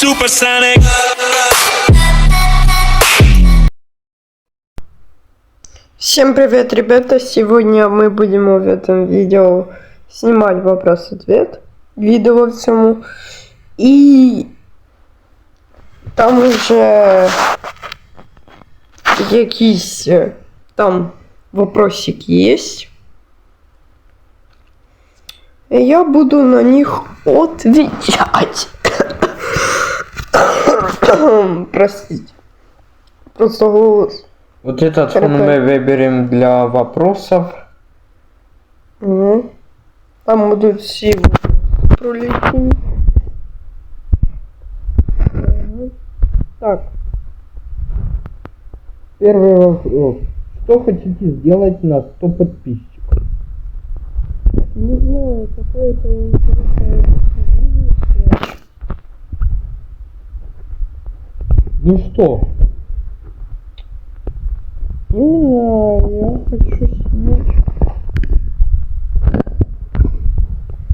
supersonic. Всем привет, ребята! Сегодня мы будем в этом видео снимать вопрос-ответ, видео всему. И там уже якісь е, там вопросики есть. И я буду на них отвечать. Простите. Просто голос. Вот этот фон Хорошо. мы выберем для вопросов. Мгм. Там будут все пролететь. Мгм. Так, Первый вопрос. Что хотите сделать на 100 подписчиков? не знаю, какое-то интересное видео снять. Ну что? Не знаю, я хочу снять.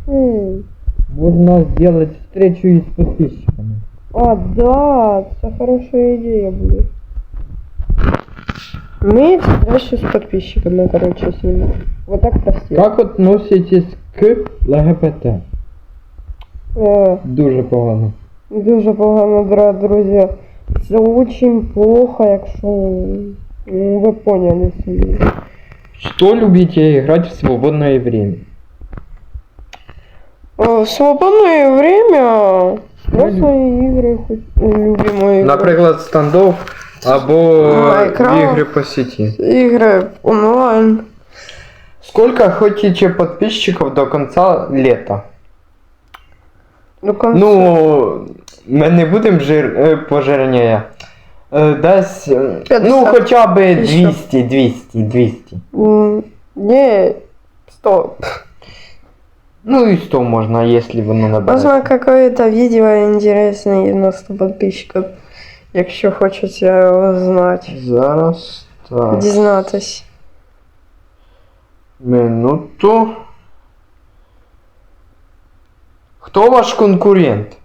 Эй, Можно сделать встречу и с подписчиками. А, да, это хорошая идея будет. Мы встречу с подписчиками, короче, снимем. Вот так красиво. Как относитесь к ЛГБТ? Е, Дуже погано. Дуже погано, друзі. Це очень плохо, якщо ну, ви поняли собі. Что любите играть в свободное время? О, В свободное время просто ігри хоч любимої ігри. Наприклад, стандов або Майнкрафт. ігри по сети. Ігри онлайн. Сколько хотите подписчиков до конца лета? До конца. Ну, ми не будемо жир... е, пожирняя. Е, Десь, е, 50 ну, хоча б тисяч. 200, 200, 200. М, Ні, стоп. Ну і 100 можна, якщо воно набереться. Можна какое-то відео інтересне на 100 підписчиків. Якщо хочеться його знати. Зараз, так, Дізнатись. минуту. Хто ваш конкурент?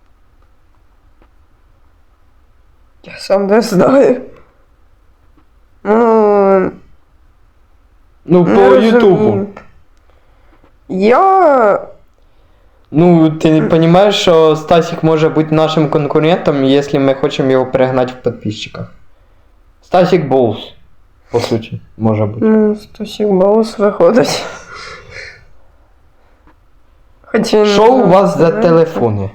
Я сам не знаю. Ну, Ну, по. Ютубу. Я. Ну, ти розумієш, що Стасік може бути нашим конкурентом, якщо ми хочемо його перегнати в підписчиках. Стасік Боус, по суті, може бути. Ну, 107 голос виходить. Що у вас за телефони?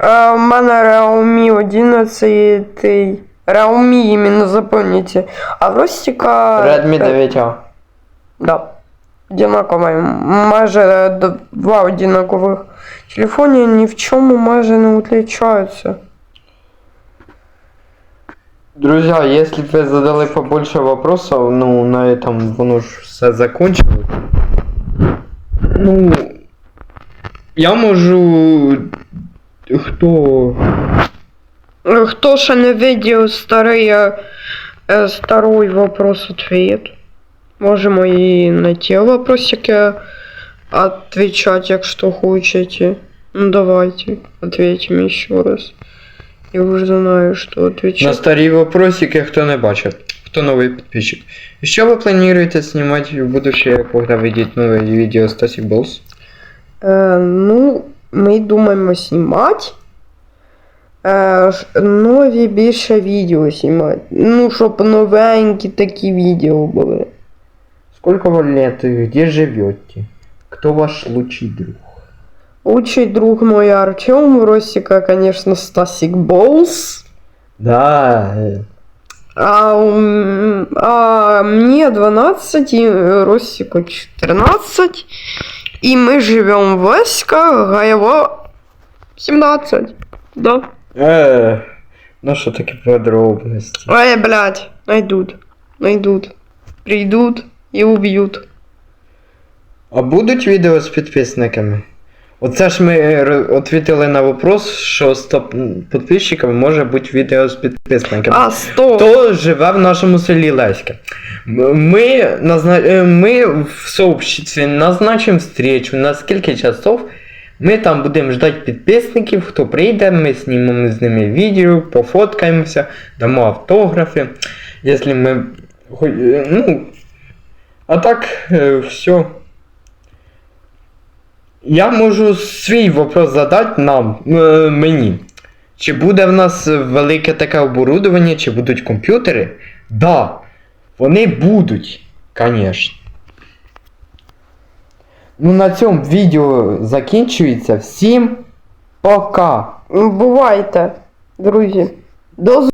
А, у мене Realme 11. Realme іменно запомните. А в Ростіка. Redmi 9A. Да. Одинакові. Майже д- два одинакових телефони ні в чому майже не відрізняються. Друзья, если бы вы задали побольше вопросов, ну, на этом воно ж все закончилось. Ну, я можу... Хто... Хто ще не видів старий, е, е, старий вопрос-ответ, можемо і на ті вопросики отвечать, якщо хочете. Ну давайте, ответим еще раз. Я уже знаю, что На отвечать. старі вопросики, хто не бачив. Хто новий підписчик. І Що ви плануєте знімати в будущее, когда вийдуть нове відео Стасік Болс? Е, ну, ми думаємо знімати. Е, ж- нові більше відео знімати. Ну, щоб новенькі такі відео були. Сколько вам лет и где живете? Кто ваш лучший друг? Лучший друг мой Артем, Росика, конечно, Стасик Боус. Да, э, А, у м- а мне 12, и Росику 14. И мы живем в Васька, Гаєво 17. Да. э, ну що таке подробности? Ой, блядь, найдут. Найдут. Придут и убьют. А будуть відео з підписниками? Оце ж ми е, відповіли на вопрос, що з топ підписчиками може бути відео з підписниками. А, стоп. Хто живе в нашому селі Леське? Ми, назна... е, ми в сообществі назначимо встречу на скільки часов Ми там будемо ждати підписників, хто прийде, ми знімемо з ними відео, пофоткаємося, дамо автографи. Якщо ми. е, Ну. А так, все. Я можу свій вопрос задати нам, е, мені. Чи буде в нас велике таке оборудовання, чи будуть комп'ютери? Да, вони будуть, звісно. Ну на цьому відео закінчується. Всім пока! Бувайте, друзі. До